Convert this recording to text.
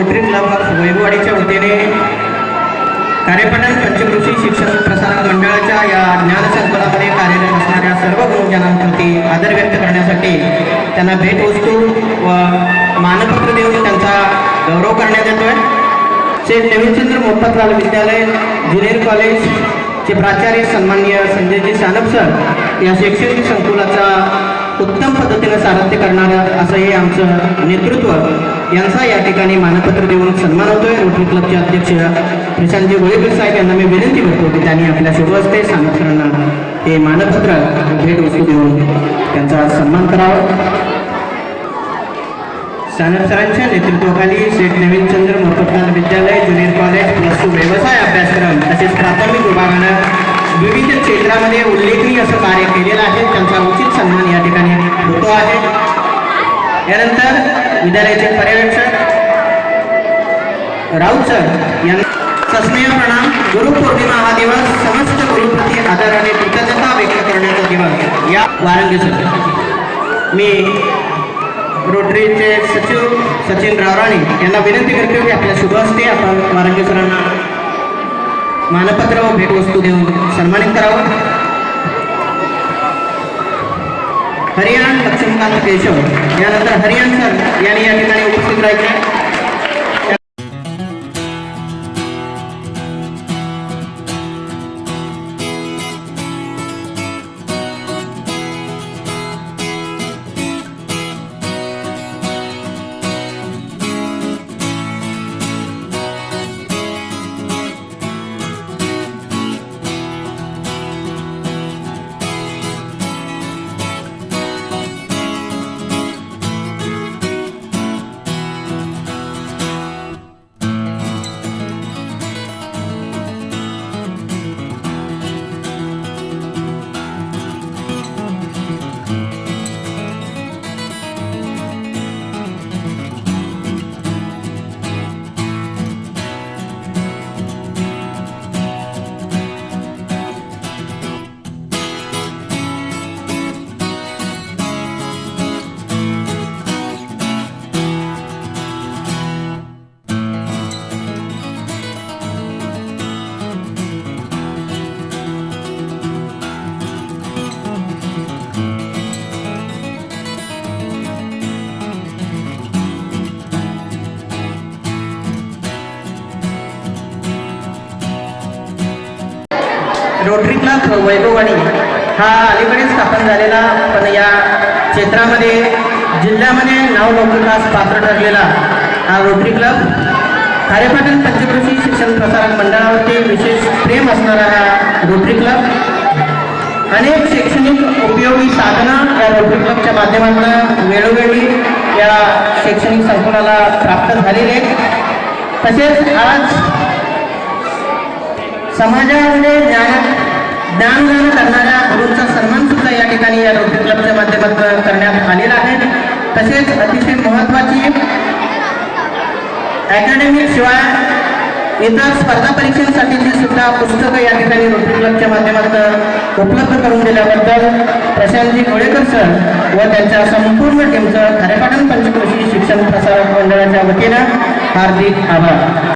Rotary club of वैभववाडीच्या वतीने कार्यपठण पंचकृषी शिक्षण प्रसारक मंडळाच्या या ज्ञानसंकुलामध्ये कार्यरत असणाऱ्या सर्व गुरुजनांप्रती आदर व्यक्त करण्यासाठी त्यांना भेटवस्तू व मानपत्र देऊन त्यांचा गौरव करण्यात येतोय. श्री नवीनचंद्र मोफतलाल विद्यालय ज्युनियर कॉलेजचे प्राचार्य सन्माननीय संजयजी सानप सर या शैक्षणिक संकुलाचा उत्तम पद्धतीनं सारथ्य करणारं असं हे आमचं नेतृत्व यांचा या ठिकाणी मानपत्र देऊन सन्मान होतोय. रोटरी क्लबचे अध्यक्ष प्रशांतजी गोळेकर साहेब यांना मी विनंती करतो की त्यांनी आपल्या शुभ हस्ते हे मानपत्र भेट वस्तू देऊन त्यांचा सन्मान करावा. सानप सरांच्या नेतृत्वाखाली शेठ नवीनचंद्र मोफतलाल विद्यालय ज्युनियर कॉलेज प्लस टू व्यवसाय अभ्यासक्रम तसेच प्राथमिक विभागानं विविध क्षेत्रामध्ये उल्लेखनीय असं कार्य केलेलं आहे. त्यांचा उचित सन्मान या ठिकाणी होतो आहे. यानंतर विद्यालयाचे पर्यवेक्षक राऊत सर यांना सस्नेह प्रणाम. गुरुपौर्णिमा हा दिवस समस्त गुरुप्रती आदराने कृतज्ञता व्यक्त करण्याचा दिवस. या वारंगी सर. मी रोटरीचे सचिव सचिन रावराणे यांना विनंती करतो की आपल्या शुभ असते आपण वारंगी सरांना मानपत्र व भेटवस्तू देऊन सन्मानित करावं. हरियाण लक्ष्मीकांत केशव यानंतर हरियाण सर यांनी या ठिकाणी उपस्थित राहायचे रोटरी क्लब वैभववाणी हा अलीकडेच स्थापन झालेला पण या क्षेत्रामध्ये जिल्ह्यामध्ये नावलौकिकास पात्र ठरलेला हा रोटरी क्लब खारेपाटील पंचकृषी शिक्षण प्रसारक मंडळावरती विशेष प्रेम असणारा हा रोटरी क्लब अनेक शैक्षणिक उपयोगी साधनं या रोटरी क्लबच्या माध्यमातून वेळोवेळी या शैक्षणिक संकुलाला प्राप्त झालेले आहेत. तसेच आज समाजामध्ये ज्ञान ज्ञानदान करणाऱ्या गुरूंचा सन्मान सुद्धा या ठिकाणी या रोटरी क्लबच्या माध्यमातून करण्यात आलेला आहे. तसेच अतिशय महत्त्वाची अकॅडमिक शिवाय इतर स्पर्धा परीक्षेसाठीची सुद्धा पुस्तकं या ठिकाणी रोटरी क्लबच्या माध्यमातून उपलब्ध करून दिल्याबद्दल प्रशांतजी गोळेकर सर व त्यांच्या संपूर्ण टीमचं खारेपाटण पंचकृषी शिक्षण प्रसारक मंडळाच्या वतीनं हार्दिक आभार.